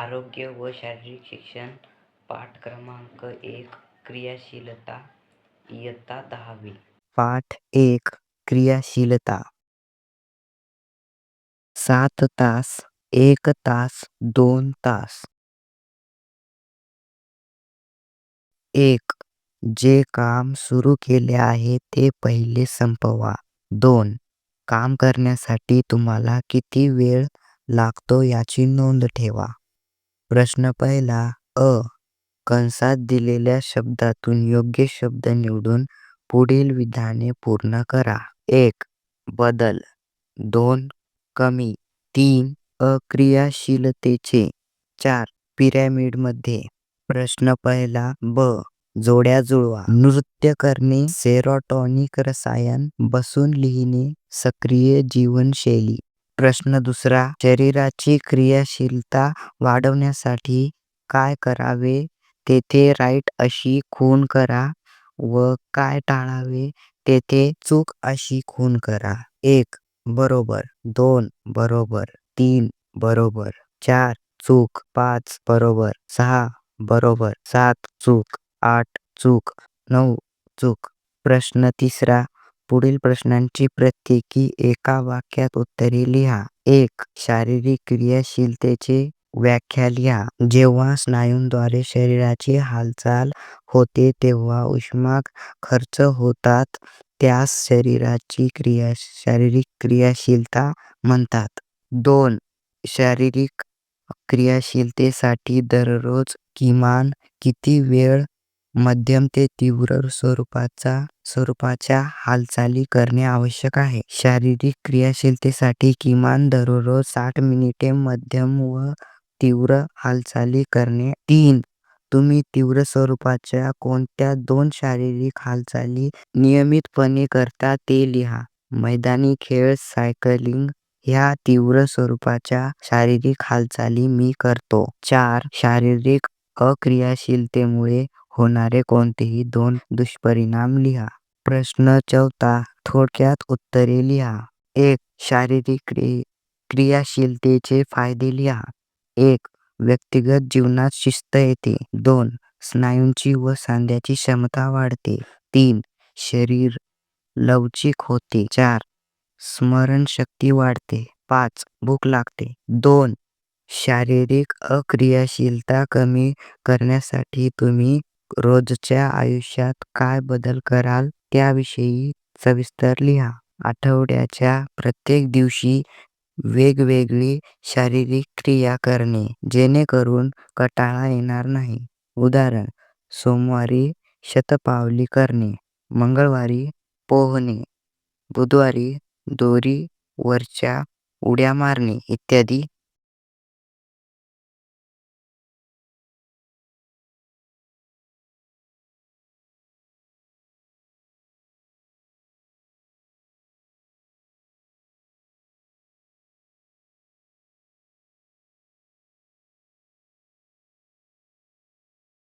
आरोग्य व शारीरिक शिक्षण पाठ क्रमांक एक क्रियाशीलता इयत्ता दहावी. पाठ एक क्रियाशीलता. सात तास एक तास दोन तास. एक जे काम सुरू केले आहे ते पहिले संपवा. दोन काम करण्यासाठी तुम्हाला किती वेळ लागतो याची नोंद ठेवा. प्रश्न पहिला अ. कंसात दिलेल्या शब्दातून योग्य शब्द निवडून पुढील विधाने पूर्ण करा. एक बदल. दोन कमी. तीन अक्रियाशीलतेचे. चार पिरॅमिडमध्ये. प्रश्न पहिला ब. जोड्या जुळवा. नृत्य करणे सेरोटॉनिक रसायन बसून लिहिणे सक्रिय जीवनशैली. प्रश्न दुसरा शरीराची क्रियाशीलता वाढवण्यासाठी काय करावे? तेथे राईट अशी खून करा व काय टाळावे? तेथे चूक अशी खून करा. एक बरोबर. दोन बरोबर. तीन बरोबर. चार चूक. पाच बरोबर. सहा बरोबर. सात चूक. आठ चूक. नऊ चूक. प्रश्न तिसरा पुढील प्रश्नांची प्रत्येकी एका वाक्यात उत्तरे लिहा. एक शारीरिक क्रियाशीलतेचे व्याख्या लिहा. जेव्हा स्नायूंद्वारे शरीराची हालचाल होते तेव्हा उष्मा खर्च होतात. त्यास शरीराची क्रिया शारीरिक क्रियाशीलता म्हणतात. दोन शारीरिक क्रियाशीलतेसाठी दररोज किमान किती वेळ मध्यम ते तीव्र स्वरूपाचा स्वरूपाच्या हालचाली करणे आवश्यक आहे. शारीरिक क्रियाशीलतेसाठी किमान दररोज साठ मिनिटे मध्यम व तीव्र हालचाली करणे. तीन तुम्ही तीव्र स्वरूपाच्या कोणत्या दोन शारीरिक हालचाली नियमितपणे करता ते लिहा. मैदानी खेळ सायकलिंग ह्या तीव्र स्वरूपाच्या शारीरिक हालचाली मी करतो. चार शारीरिक अक्रियाशीलतेमुळे होणारे कोणतेही दोन दुष्परिणाम लिहा. प्रश्न चौथा थोडक्यात उत्तरे लिहा. एक शारीरिक क्रियाशीलतेचे फायदे लिहा. एक व्यक्तिगत जीवनात शिस्त येते. दोन स्नायूंची व सांध्याची क्षमता वाढते. तीन शरीर लवचिक होते. चार स्मरणशक्ती वाढते. पाच भूक लागते. दोन शारीरिक अक्रियाशीलता कमी करण्यासाठी तुम्ही रोजच्या आयुष्यात काय बदल कराल त्याविषयी सविस्तर लिहा. आठवड्याच्या प्रत्येक दिवशी वेगवेगळी शारीरिक क्रिया करणे जेणेकरून कंटाळा येणार नाही. उदाहरण सोमवारी शतपावली करणे मंगळवारी पोहणे बुधवारी दोरी वरच्या उड्या मारणे इत्यादी